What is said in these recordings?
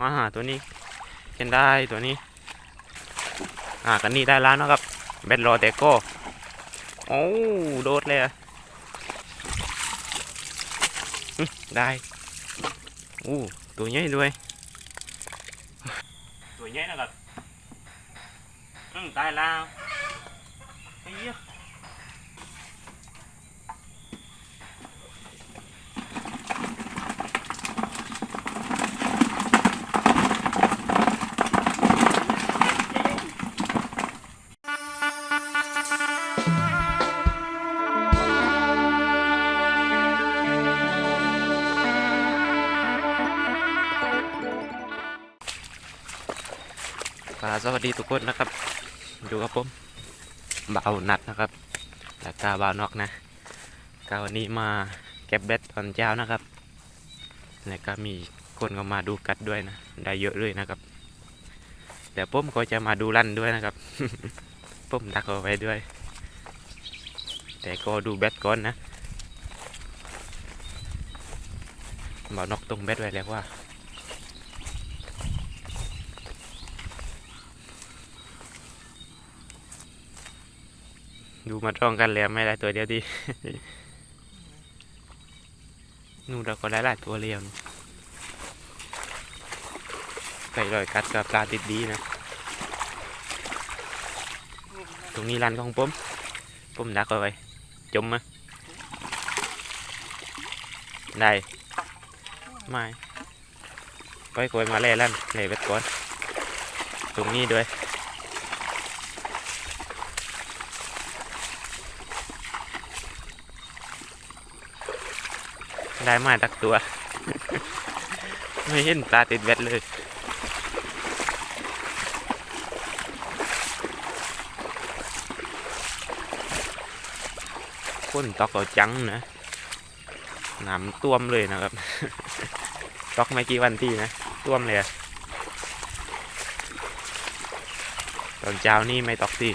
อ่าตัวนี้เห็นได้ตัวนี้ อ่ากันนี่ได้แล้วนะครับเบ็ดรอแต่ก็โอ้โดดเลยอะได้อู้ตัวใหญ่ด้วย ตัวใหญ่นะครับอืมได้แล้ว สวัสดีทุกคนนะครับ อยู่กับผมบ่าวนัดนะครับแล้วก็บ่าวนอกนะก็วันนี้มาเก็บเบ็ดตอนเช้านะครับ แล้วก็มีคนก็มาดูกัดด้วยนะ ได้เยอะเลยนะครับแต่ผมก็จะมาดูลั่นด้วยนะครับผมดักเอาไว้ด้วย แต่ก็ดูเบ็ดก่อนนะบ่าวนอกตรงเบ็ดไว้แล้วว่า ดูมาจ้องกันแล้วไม่ได้ตัวเดียวดีนู่นเราก็ได้หลายตัวเรียวนะไก่ลอยกัดกับปลาติดดีนะ ตรงนี้รันของผมผมดักเอาไว้จมมาได้ไม่ไปกอยมาเล่ลั่นเล่เบ็ดก่อน ตรงนี้ด้วย ได้มาตักตัว ไม่เห็นปลาติดเบ็ดเลยคนตอกเอาจังนะน้ำต้วมเลยนะครับ ตอกไม่กี่วันที่นะต้วมเลยอะตอนเช้านี่ไม่ตอกที่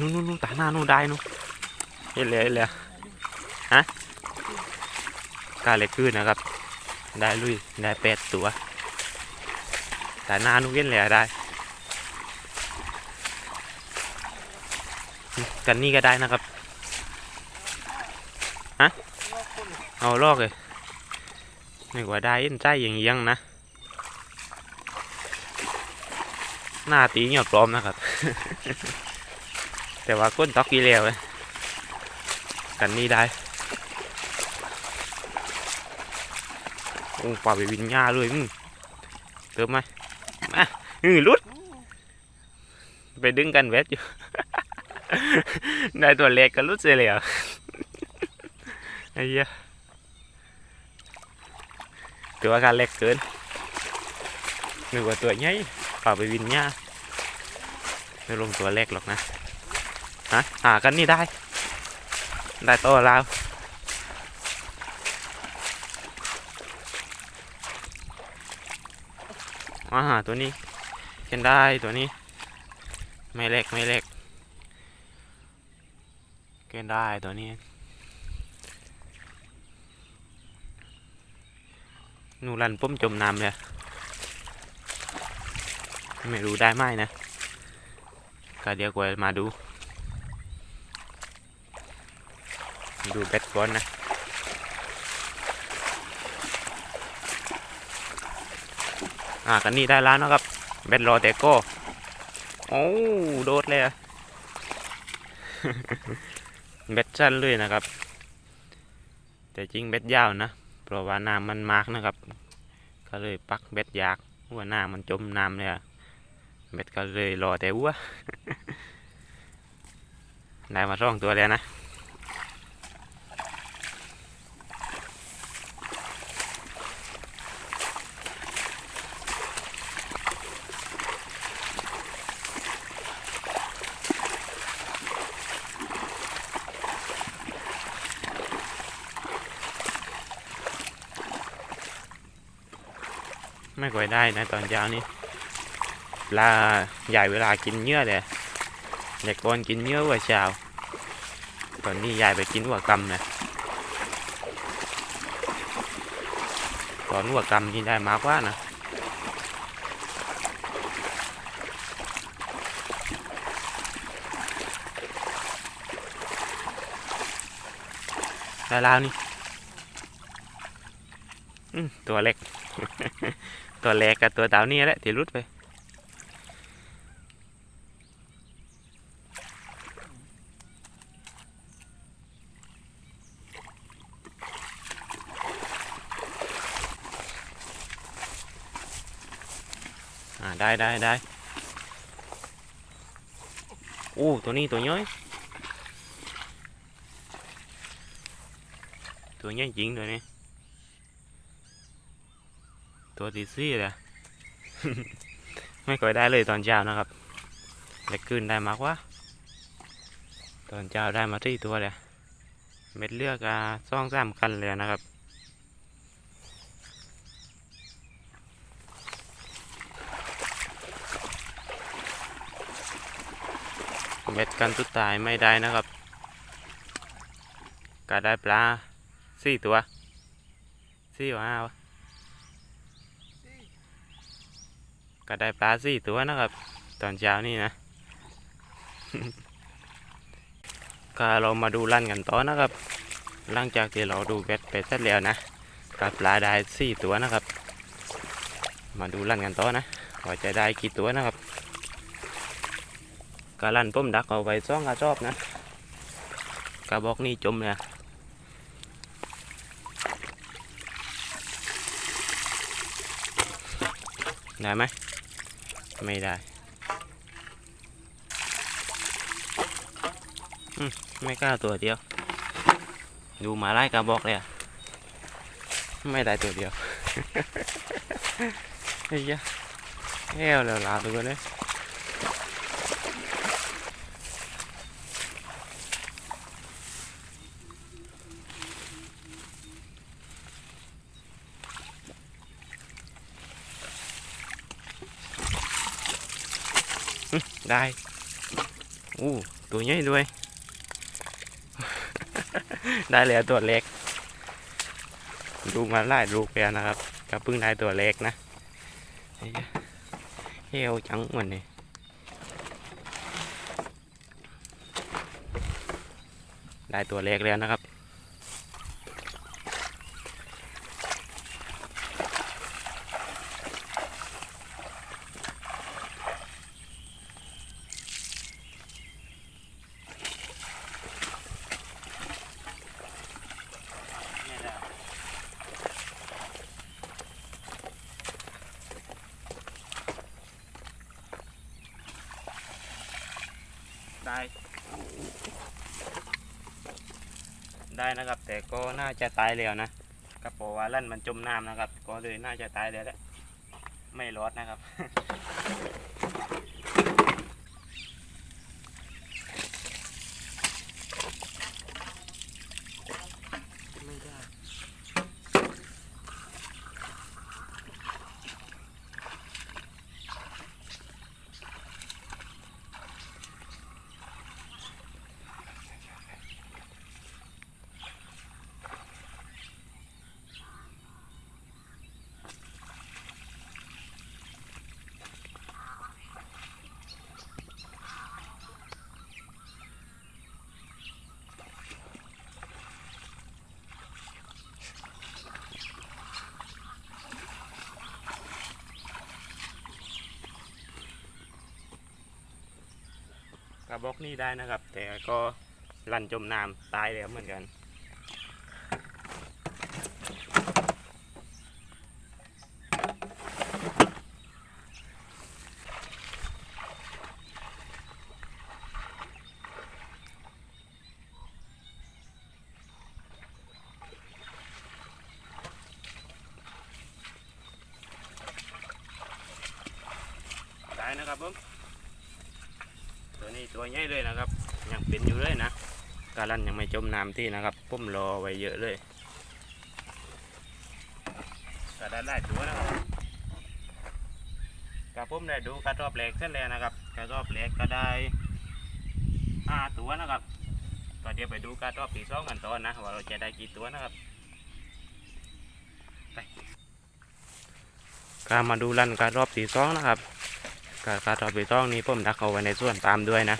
นู่นนู่นนู่นตาหน้านู่นได้นู่นเห็นเลยเห็นเลยฮะกาเล็กขึ้นนะครับ ได้ลุยได้แปดตัวตาหน้านู่นเห็นเลยได้กันนี่ก็ได้นะครับฮะเอาลอกเลยไม่ว่าได้เอ็นใจอย่างเงี้ยงนะหน้าตีเหงียบปลอมนะครับ แต่ว่าก้นตอกกี่แล้วเลยกันนี่ได้โอ้ป่าไปวินหญ้าเลยมึงเติมไหมมาอือรุด ไปดึงกันเวทอยู่ ได้ตัวเล็กก็รุดเสียเลยอะไอ้เหี้ยถือว่าการเล็กเกินนึกว่าตัวใหญ่ป่าไปวินหญ้าไม่ลงตัวเล็กหรอกนะ ฮะหากันนี่ได้ ได้โตแล้วอาหาตัวนี้เห็นได้ตัวนี้ ไม่เล็กไม่เล็กเกินได้ตัวนี้หนูรันปุ้มจมน้ำเลย ไม่รู้ได้ไหมนะก็เดี๋ยวกูมาดู ดูเบ็ดก่อนนะอ่ากันนี่ได้แล้วนะครับเบ็ดรอเตโก้โอ้โดดเลยอะเบ็ดสั้นเลยนะครับ แต่จริงเบ็ดยาวนะเพราะว่าน้ำมันมากนะครับ ก็เลยปักเบ็ดยากเพราะว่าน้ำมันจมน้ำเลยอะเบ็ดก็เลยรอแต่วัวได้มาสองตัวแล้วนะ ไม่ค่อยได้นะตอนเช้านี้ปลาใหญ่เวลากินเนื้อเลยเด็กก่อนกินเนื้อว่าเช้าตอนนี้ยายไปกินหัวกำนะตอนหัวกำนี่ได้มากกว่านะได้แล้วนี่ตัวเล็ก ตัวเล็กกับตัวเต่านี่แหละที่รุดไปอ่าได้ได้ได้โอ้ตัวนี้ตัวย้อยตัวย้อยจริงตัวนี้ ตัวตีซี่เลยไม่ค่อยได้เลยตอนเช้านะครับแต่คืนได้มากว่าตอนเช้าได้มาที่ตัวเลยเม็ดเลือกอะซ่องสามกันเลยนะครับเม็ดกันสุดท้ายไม่ได้นะครับก็ได้ปลาสี่ตัวสี่หรือห้าวะ ก็ได้ปลาสี่ตัวนะครับ ตอนเช้านี่นะก็เรามาดูลั่นกันต่อนะครับ หลังจากที่เราดูเบ็ดไปเสร็จแล้วนะก็ปลาได้สี่ตัวนะครับ มาดูลั่นกันต่อนะว่าจะได้กี่ตัวนะครับกาลั่นป้มดักเอาไว้ซ่องกระชอบนะกระบอกนี่จมเลยได้ไหม ไม่ได้ไม่กล้าตัวเดียว ดูหมาไล่กระบอกเลยอะไม่ได้ตัวเดียวเฮ้ยยะแย่แล้วลาตัวเลย ได้อู้ตัวใหญ่ด้วย ได้แล้วตัวเล็ก ดูมาไล่ลูกแล้วนะครับก็เพิ่งได้ตัวเล็กนะเฮ้ยวจังเหมือนนี่ได้ตัวเล็กแล้วนะครับ ได้นะครับ แต่ก็น่าจะตายแล้วนะกระปรงว่าลั่นมันจมน้ำนะครับ ก็เลยน่าจะตายแล้วแหละไม่รอดนะครับ ไม่ได้ กระบอกนี่ได้นะครับ แต่ก็ลั่นจมน้ำตายแล้วเหมือนกัน ได้นะครับผม ตัวนี้ตัวใหญ่เลยนะครับ ยังเป็นอยู่เลยนะ กาลันยังไม่จมน้ำที่นะครับผมรอไว้เยอะเลยก็ได้หลายตัวนะครับกับผมได้ดูกระรอบแรกเส้นแล้วนะครับกระรอบแรกก็ได้ห้าตัวนะครับก็เดี๋ยวไปดูกระรอบที่สองกันต่อนะว่าเราจะได้กี่ตัวนะครับไปก็มาดูรันการรอบตีสองนะครับการการอบตีสองนี้ผมดักเอาไว้ในส่วนตามด้วยนะ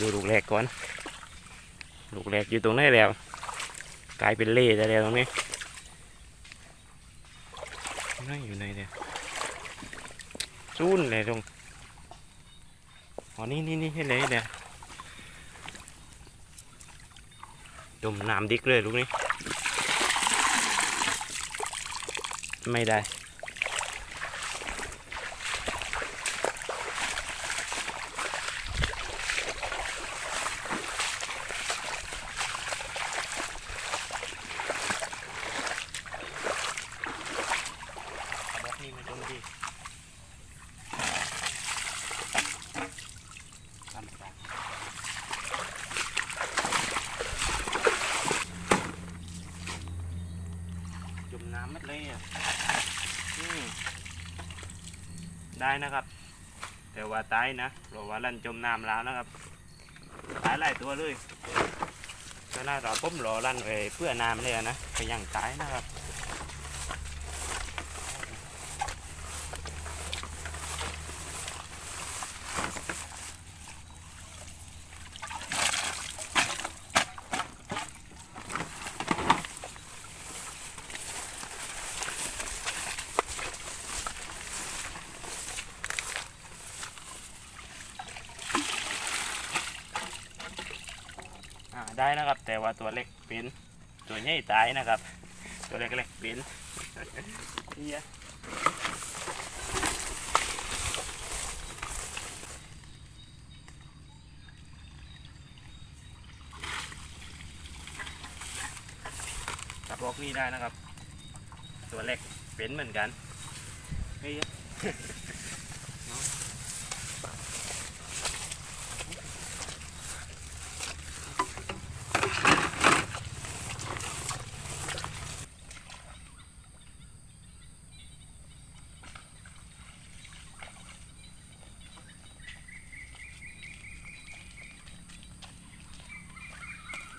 ดูลูกแรกก่อน ลูกแรกอยู่ตรงไหนแล้ว กลายเป็นเล่แต่แล้วตรงนี้นั่งอยู่ไหนเนี่ยจูนเลยตรงอ๋อนี่นี่นี่ให้เลยเดี๋ยจมน้ำดิกเลยลูกนี้ ไม่ได้ กระบอกนี่มันจมดีทำไปจมน้ำมัดเลยอะอืมายนะครับ แต่ว่าตายนะเพราะว่าลั่นจมน้ำแล้วนะครับตายหลายตัวเลยก็น่าจะผมรอลั่นไปเพื่อน้ำเลยอะนะก็ยังตายนะครับ อ่าได้นะครับ แต่ ว่าตัวเล็กเป็นตัวใหญ่ตายนะครับ ตัวเล็กเล็กเป็นเหี้ยกระบอกนี่ได้นะครับ ตัวเล็กเป็นเหมือนกันเ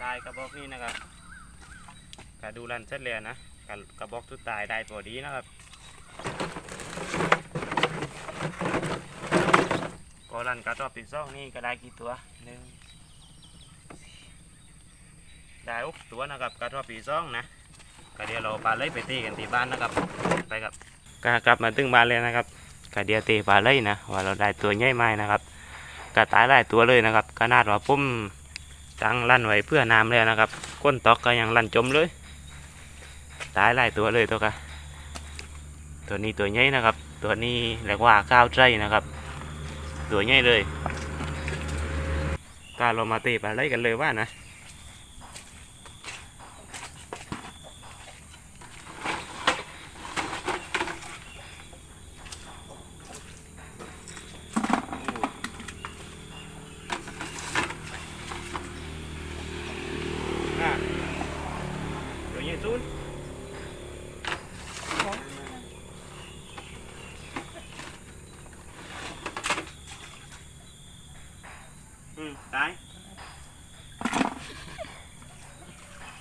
ฮ้ยกระบอกนี่นะครับกระดูรันเสร็จแล้วนะกระกระบอกสุดตายได้พอดีนะครับก็รันกระรอบติดซองนี่ก็ได้กี่ตัวหนึ่งได้อุกตัวนะครับกระรอบปีซองนะก็เดี๋ยวเราปลาเลยไปตีกันที่บ้านนะครับไปครับก็กลับมาตึงบ้านเลยนะครับก็เดี๋ยวตีปลาเลยนะว่าเราได้ตัวใหญ่ไหมนะครับก็ตายหลายตัวเลยนะครับขนาดว่าปุ้ม ตั้งลั่นไว้เพื่อน้ำเลยนะครับก้นตอกก็ยังลั่นจมเลย ตายหลายตัวเลยตัวกะตัวนี้ตัวใหญ่นะครับ ตัวนี้เรียกว่าก้าวใจนะครับ ตัวใหญ่เลยการเรามาเตะปลาไล่กันเลยว่านะตัวใหญ่สุดอืมตาย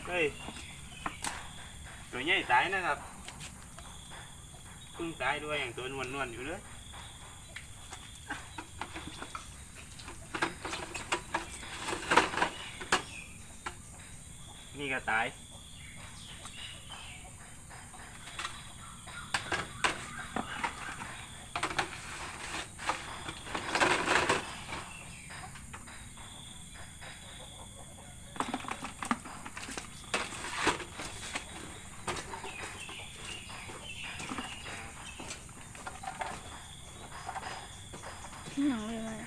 เฮ้ย ตายนะครับเพิ่งตายด้วยอย่างตัวนวลนวลอยู่เลยนี่ก็ตาย หนังเลยมัน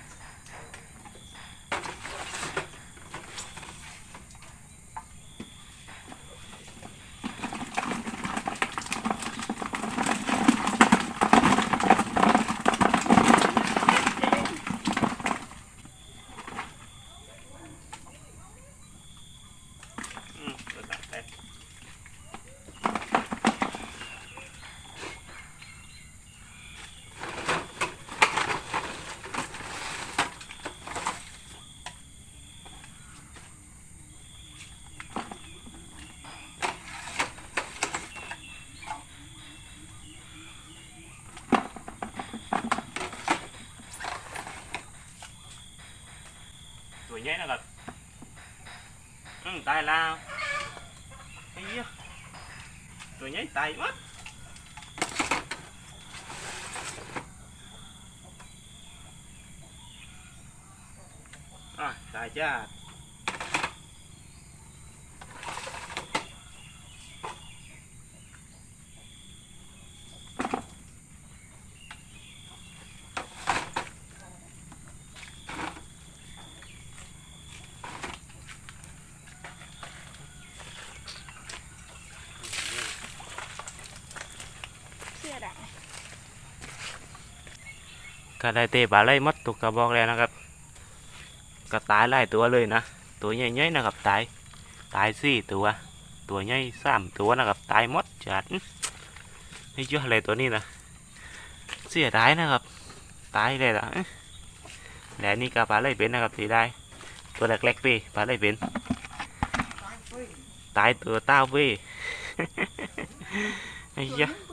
ตัวใหญ่นะครับ อืมตายแล้วไอ้เหี้ยตัวใหญ่ตายหมัดอะตายจ้า เสื้อด ก็ได้เตะปลาไหลหมดตุกกระบอกแล้วนะครับ ก็ตายหลายตัวเลยนะ ตัวใหญ่ๆนะครับตาย ตายสี่ตัว ตัวใหญ่สามตัวนะครับตายหมดจัดนี่เยอะอะไรตัวนี้นะ เสียดายนะครับ ตายเลยละและนี่ก็ปลาไหลเป็นนะครับที่ได้ ตัวเล็กๆพี่ปลาไหลเป็น ตายตัวเต้าพี่ไอ้เหี้ยำ